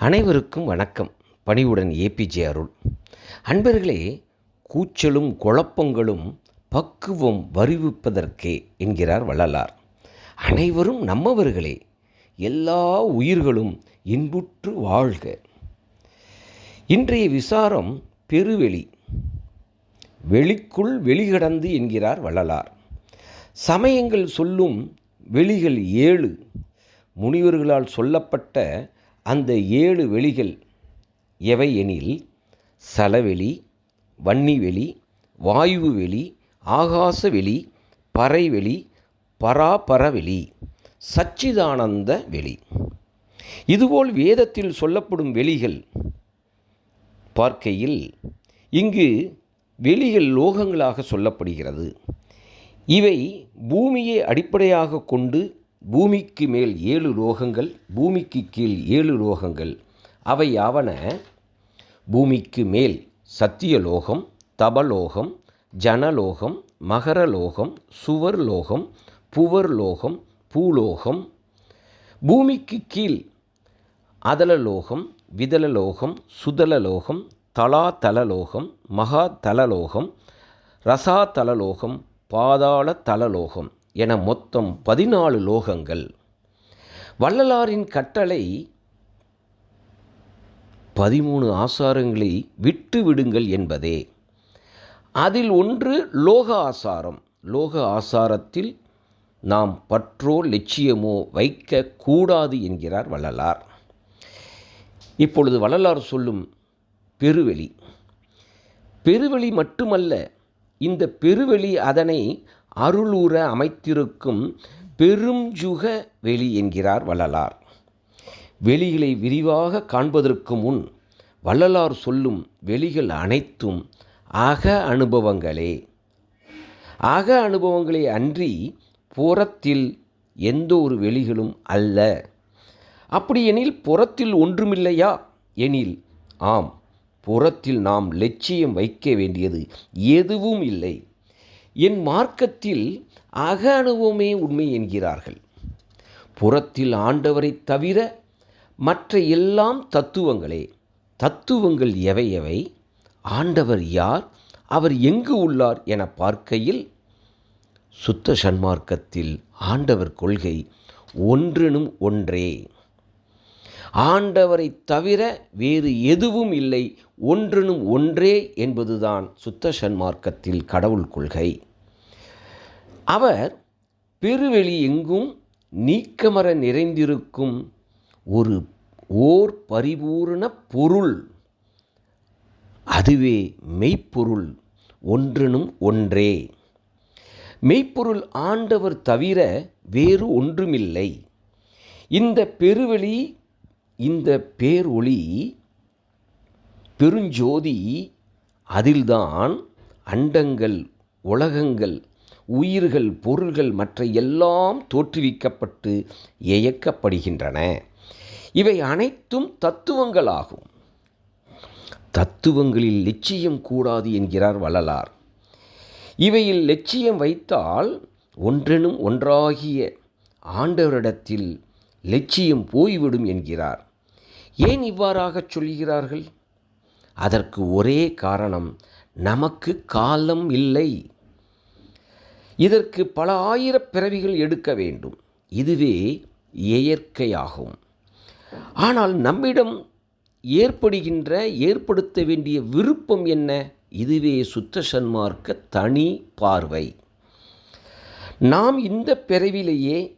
அனைவருக்கும் வணக்கம். பணிவுடன் ஏபிஜே அருள். அன்பர்களே கூச்சலும் குழப்பங்களும் பக்குவம் வருவிப்பதற்கே என்கிறார் வள்ளலார். அனைவரும் நம்மவர்களே எல்லா உயிர்களும் இன்புற்று வாழ்க. இன்றைய விசாரம் பெருவெளி வெளிக்குள் வெளிகடந்து என்கிறார் வள்ளலார். சமயங்கள் சொல்லும் வெளிகள் ஏழு முனிவர்களால் சொல்லப்பட்ட அந்த ஏழு வெளிகள் எவை எனில் சலவெளி வன்னிவெளி வாயு வெளி ஆகாச வெளி பறைவெளி பராபரவெளி சச்சிதானந்த வெளி. இதுபோல் வேதத்தில் சொல்லப்படும் வெளிகள் பார்க்கையில் இங்கு வெளிகள் லோகங்களாக சொல்லப்படுகிறது. இவை பூமியை அடிப்படையாக கொண்டு பூமிக்கு மேல் ஏழு லோகங்கள் பூமிக்கு கீழ் ஏழு லோகங்கள். அவை யாவன? பூமிக்கு மேல் சத்தியலோகம் தபலோகம் ஜனலோகம் மகரலோகம் சுவர்லோகம் புவர்லோகம் பூலோகம் பூமிக்கு கீழ் அதலலோகம் விதலலோகம் சுதலலோகம் தலாதலலோகம் மகா தலலோகம் ரசாதலலோகம் பாதாள தலலோகம் என மொத்தம் பதினாலு லோகங்கள். வள்ளலாரின் கட்டளை பதிமூணு ஆசாரங்களை விட்டு விடுங்கள் என்பதே. அதில் ஒன்று லோக ஆசாரம். லோக ஆசாரத்தில் நாம் பற்றோ லட்சியமோ வைக்கக்கூடாது என்கிறார் வள்ளலார். இப்பொழுது வள்ளலார் சொல்லும் பெருவெளி. பெருவெளி மட்டுமல்ல இந்த பெருவெளி அதனை அருளூர அமைத்திருக்கும் பெருஞ்சுக வெளி என்கிறார் வள்ளலார். வெளிகளை விரிவாக காண்பதற்கு முன் வள்ளலார் சொல்லும் வெளிகள் அனைத்தும் அக அனுபவங்களே. அக அனுபவங்களே அன்றி புறத்தில் எந்த ஒரு வெளிகளும் அல்ல. அப்படியெனில் புறத்தில் ஒன்றுமில்லையா? எனில் ஆம் புறத்தில் நாம் லட்சியம் வைக்க வேண்டியது எதுவும் இல்லை. என் மார்க்கத்தில் அக அனுபவமே உண்மை என்கிறார்கள். புறத்தில் ஆண்டவரை தவிர மற்ற எல்லாம் தத்துவங்களே. தத்துவங்கள் எவை எவை? ஆண்டவர் யார்? அவர் எங்கு உள்ளார் என பார்க்கையில் சுத்த சன்மார்க்கத்தில் ஆண்டவர் கொள்கை ஒன்றெனும் ஒன்றே. ஆண்டவரை தவிர வேறு எதுவும் இல்லை. ஒன்றெனும் ஒன்றே என்பதுதான் சுத்த சன்மார்க்கத்தில் கடவுள் கொள்கை. அவர் பெருவெளி எங்கும் நீக்கமர நிறைந்திருக்கும் ஒரு ஓர் பரிபூரண பொருள். அதுவே மெய்ப்பொருள். ஒன்றெனும் ஒன்றே. மெய்ப்பொருள் ஆண்டவர் தவிர வேறு ஒன்றுமில்லை. இந்த பெருவெளி இந்த பேரொளி பெருஞ்சோதி அதில்தான் அண்டங்கள் உலகங்கள் உயிர்கள் பொருள்கள் மற்ற எல்லாம் தோற்றுவிக்கப்பட்டு இயக்கப்படுகின்றன இவை அனைத்தும் தத்துவங்களாகும். தத்துவங்களில் லட்சியம் கூடாது என்கிறார் வள்ளலார். இவையில் லட்சியம் வைத்தால் ஒன்றெனும் ஒன்றாகிய ஆண்டவரிடத்தில் லட்சியம் போய்விடும் என்கிறார். ஏன் இவ்வாறாகச் சொல்கிறார்கள் அதற்கு ஒரே காரணம் நமக்கு காலம் இல்லை. இதற்கு பல ஆயிரம் பிறவிகள் எடுக்க வேண்டும். இதுவே இயற்கையாகும். ஆனால் நம்மிடம் ஏற்படுகின்ற ஏற்படுத்த வேண்டிய விருப்பம் என்ன? இதுவே சுத்த சன்மார்க்க தனி பார்வை. நாம் இந்த பிறவிலேயே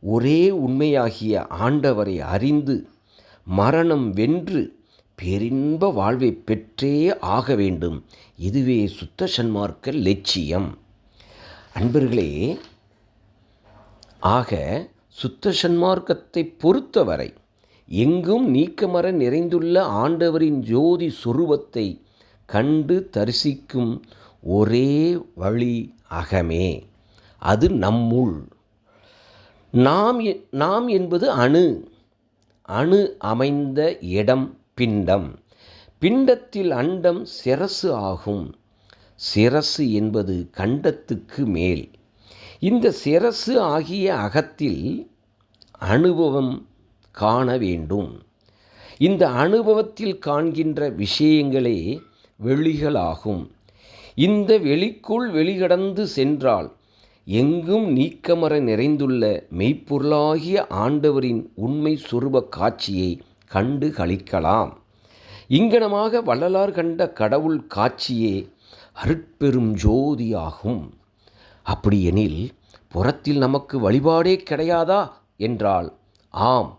ஒரே உண்மையாகிய ஆண்டவரை அறிந்து மரணம் வென்று பேரின்ப வாழ்வை பெற்றே ஆக வேண்டும். இதுவே சுத்த சன்மார்க்க லட்சியம். அன்பர்களே ஆக சுத்த சன்மார்க்கத்தை பொறுத்தவரை எங்கும் நீக்கமர நிறைந்துள்ள ஆண்டவரின் ஜோதி சொருவத்தை கண்டு தரிசிக்கும் ஒரே வழி அகமே. அது நம்முள் நாம் நாம் என்பது அணு. அணு அமைந்த இடம் பிண்டம். பிண்டத்தில் அண்டம் சிரசு ஆகும். சிரசு என்பது கண்டத்துக்கு மேல். இந்த சிரசு ஆகிய அகத்தில் அனுபவம் காண வேண்டும். இந்த அனுபவத்தில் காண்கின்ற விஷயங்களே வெளிகளாகும். இந்த வெளிக்குள் வெளிகடந்து சென்றால் எங்கும் நீக்கமர நிறைந்துள்ள மெய்ப்பொருளாகிய ஆண்டவரின் உண்மை சுரூப காட்சியை கண்டு களிக்கலாம். இங்கனமாக வள்ளலார் கண்ட கடவுள் காட்சியே அருட்பெரும் ஜோதியாகும். அப்படியெனில் புறத்தில் நமக்கு வழிபாடே கிடையாதா? என்றால் ஆம்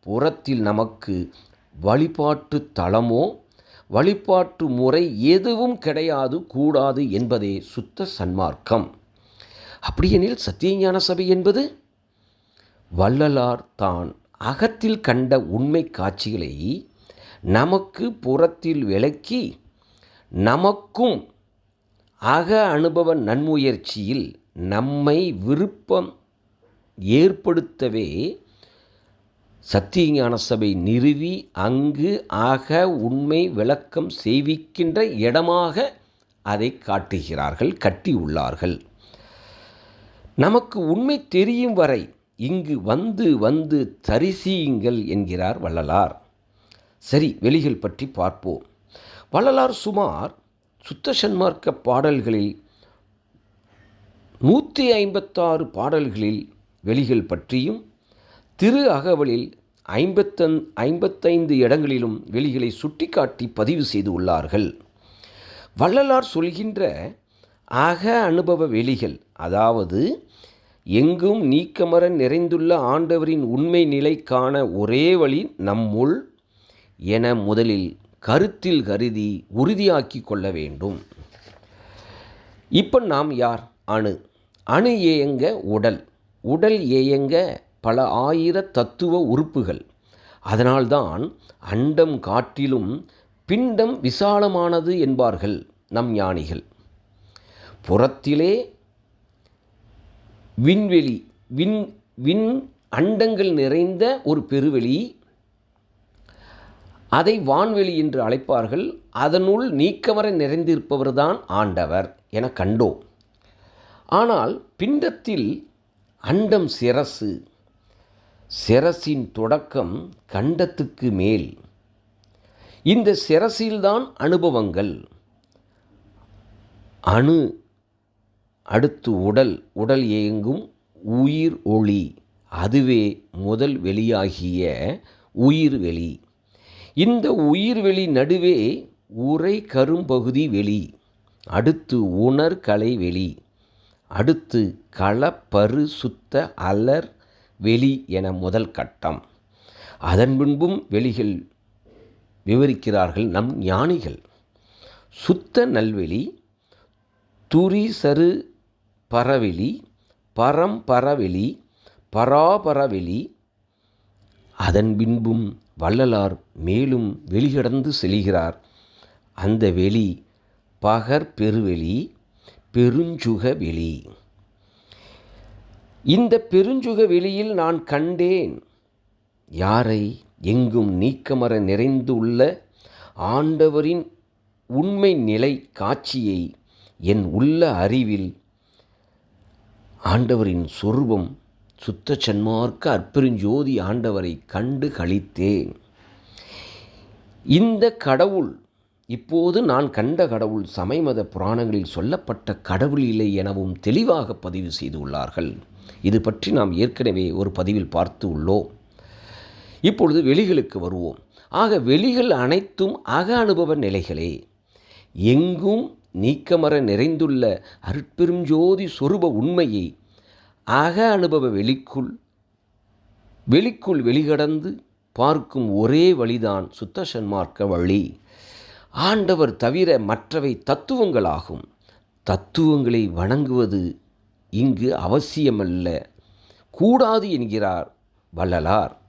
புறத்தில் நமக்கு வழிபாட்டு தலமோ வழிபாட்டு முறை எதுவும் கிடையாது கூடாது என்பதே சுத்த சன்மார்க்கம். அப்படியெனில் சத்தியஞான சபை என்பது வள்ளலார் தான் அகத்தில் கண்ட உண்மை காட்சிகளை நமக்கு புறத்தில் விளக்கி நமக்கும் அக அனுபவ நன்முயற்சியில் நம்மை விருப்பம் ஏற்படுத்தவே சத்தியஞான சபை நிறுவி அங்கு ஆக உண்மை விளக்கம் செய்விக்கின்ற இடமாக அதை காட்டுகிறார்கள் கட்டியுள்ளார்கள் நமக்கு உண்மை தெரியும் வரை இங்கு வந்து வந்து தரிசியுங்கள் என்கிறார் வள்ளலார். சரி வெளிகள் பற்றி பார்ப்போம். வள்ளலார் சுமார் சுத்த சன்மார்க்க பாடல்களில் நூற்றி ஐம்பத்தாறு பாடல்களில் வெளிகள் பற்றியும் திரு அகவலில் ஐம்பத்தன் ஐம்பத்தைந்து இடங்களிலும் வெளிகளை சுட்டிக்காட்டி பதிவு செய்து உள்ளார்கள். வள்ளலார் சொல்கின்ற அக அனுபவ வெளிகள் அதாவது எங்கும் நீக்கமர நிறைந்துள்ள ஆண்டவரின் உண்மை நிலை காண ஒரே வழி நம்முள் என முதலில் கருத்தில் கருதி உறுதியாக்கி கொள்ள வேண்டும். இப்போ நாம் யார்? அணு. அணு ஏயங்க உடல். உடல் ஏயங்க பல ஆயிர தத்துவ உறுப்புகள். அதனால்தான் அண்டம் காட்டிலும் பிண்டம் விசாலமானது என்பார்கள் நம் ஞானிகள். புறத்திலே விண்வெளி விண் விண் அண்டங்கள் நிறைந்த ஒரு பெருவெளி அதை வான்வெளி என்று அழைப்பார்கள். அதனுள் நீக்கமர நிறைந்திருப்பவர்தான் ஆண்டவர் என கண்டோம். ஆனால் பிண்டத்தில் அண்டம் சிரசு சிரசின் தொடக்கம் கண்டத்துக்கு மேல். இந்த சிரசில்தான் அனுபவங்கள். அணு அடுத்து உடல் உடல் இயங்கும் உயிர் ஒளி. அதுவே முதல் வெளியாகிய உயிர் வெளி. இந்த உயிர்வெளி நடுவே உரை கரும்பகுதி வெளி. அடுத்து உணர்கலை வெளி. அடுத்து களப்பரு சுத்த அலர் வெளி என முதல் கட்டம். அதன் பின்பும் வெளிகள் விவரிக்கிறார்கள் நம் ஞானிகள். சுத்த நல்வெளி துரிசரு பரவெளி பரம்பரவெளி பராபரவெளி அதன் பின்பும் வள்ளலார் மேலும் வெளிகடந்து செல்கிறார். அந்த வெளி பகற்பெருவெளி பெருஞ்சுக வெளி. இந்த பெருஞ்சுக வெளியில் நான் கண்டேன். யாரை எங்கும் நீக்கமர நிறைந்து உள்ள ஆண்டவரின் உண்மை நிலை காட்சியை என் உள்ள அறிவில் ஆண்டவரின் சொரூபம் சுத்த சன்மார்க்க அற்பெருஞ்சோதி ஆண்டவரை கண்டு கழித்தேன் இந்த கடவுள் இப்போது நான் கண்ட கடவுள் சமயமத புராணங்களில் சொல்லப்பட்ட கடவுள் இல்லை எனவும் தெளிவாக பதிவு செய்துள்ளார்கள். இது பற்றி நாம் ஏற்கனவே ஒரு பதிவில் பார்த்து உள்ளோம். இப்பொழுது வெளிகளுக்கு வருவோம். ஆக வெளிகள் அனைத்தும் அக அனுபவ நிலைகளே. எங்கும் நீக்கமர நிறைந்துள்ள அருட்பெரும் ஜோதி சொரூப உண்மையை அக அனுபவ வெளிக்குள் வெளிக்குள் வெளிகடந்து பார்க்கும் ஒரே வழிதான் சுத்த சன்மார்க்க வழி. ஆண்டவர் தவிர மற்றவை தத்துவங்களாகும். தத்துவங்களை வணங்குவது இங்கு அவசியமல்ல. கூடாது என்கிறார் வள்ளலார்.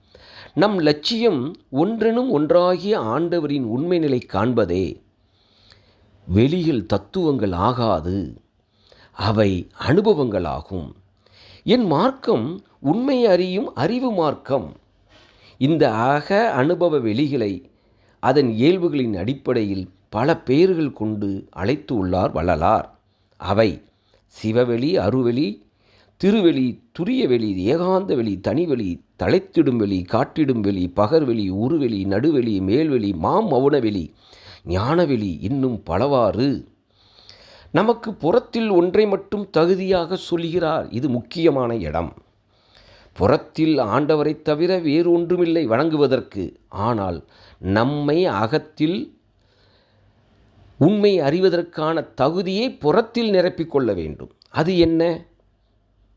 நம் லட்சியம் ஒன்றெனும் ஒன்றாகிய ஆண்டவரின் உண்மை நிலை காண்பதே. வெளியில் தத்துவங்கள் ஆகாது. அவை அனுபவங்களாகும். என் மார்க்கம் உண்மை அறியும் அறிவு மார்க்கம். இந்த அக அனுபவ வெளிகளை அதன் இயல்புகளின் அடிப்படையில் பல பெயர்கள் கொண்டு அழைத்து உள்ளார் வள்ளலார். அவை சிவவெளி அருவெளி திருவெளி துரியவெளி ஏகாந்த வெளி தனிவெளி தலைத்திடும் வெளி காட்டிடும் வெளி பகர்வெளி உருவெளி நடுவெளி மேல்வெளி மாம் மௌனவெளி ஞானவெளி இன்னும் பலவாறு. நமக்கு புறத்தில் ஒன்றை மட்டும் தகுதியாக சொல்கிறார். இது முக்கியமான இடம். புறத்தில் ஆண்டவரைத் தவிர வேறு ஒன்றுமில்லை வணங்குவதற்கு. ஆனால் நம்மை அகத்தில் உண்மை அறிவதற்கான தகுதியை புறத்தில் நிரப்பிக்கொள்ள வேண்டும். அது என்ன?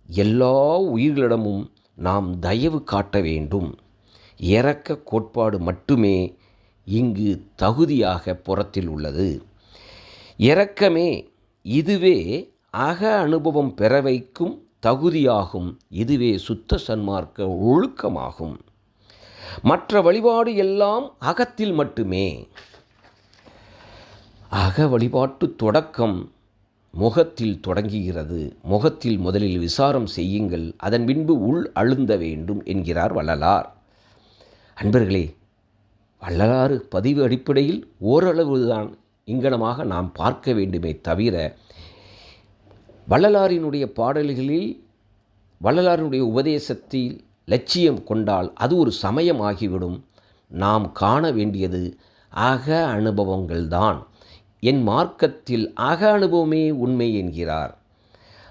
எல்லா உயிர்களிடமும் நாம் தயவு காட்ட வேண்டும். இறக்க கோட்பாடு மட்டுமே இங்கு தகுதியாக புறத்தில் உள்ளது. இரக்கமே இதுவே அக அனுபவம் பெற வைக்கும் தகுதியாகும். இதுவே சுத்த சன்மார்க்க ஒழுக்கமாகும். மற்ற வழிபாடு எல்லாம் அகத்தில் மட்டுமே. அக வழிபாட்டு தொடக்கம் முகத்தில் தொடங்குகிறது. முகத்தில் முதலில் விசாரம் செய்யுங்கள். அதன் பின்பு உள் அழுந்த வேண்டும் என்கிறார் வள்ளலார். அன்பர்களே வள்ளலாறு பதிவு அடிப்படையில் ஓரளவுதான் இங்கனமாக நாம் பார்க்க வேண்டுமே தவிர வள்ளலாரினுடைய பாடல்களில் வள்ளலாரினுடைய உபதேசத்தில் லட்சியம் கொண்டால் அது ஒரு சமயம் ஆகிவிடும் நாம் காண வேண்டியது அக அனுபவங்கள்தான். என் மார்க்கத்தில் அக அனுபவமே உண்மை என்கிறார்.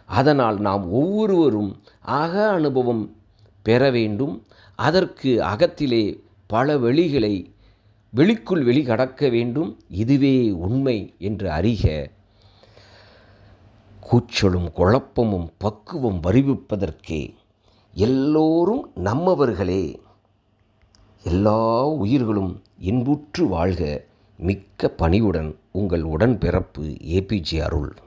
அதனால் நாம் ஒவ்வொருவரும் அக அனுபவம் பெற வேண்டும். அதற்கு அகத்திலே பல வழிகளை வெளிக்குள் வெளி கடக்க வேண்டும் இதுவே உண்மை என்று அறிக. கூச்சலும் குழப்பமும் பக்குவம் வருவிப்பதற்கே எல்லோரும் நம்மவர்களே. எல்லா உயிர்களும் இன்புற்று வாழ்க. மிக்க பணிவுடன் உங்கள் உடன்பிறப்பு ஏபிஜே அருள்.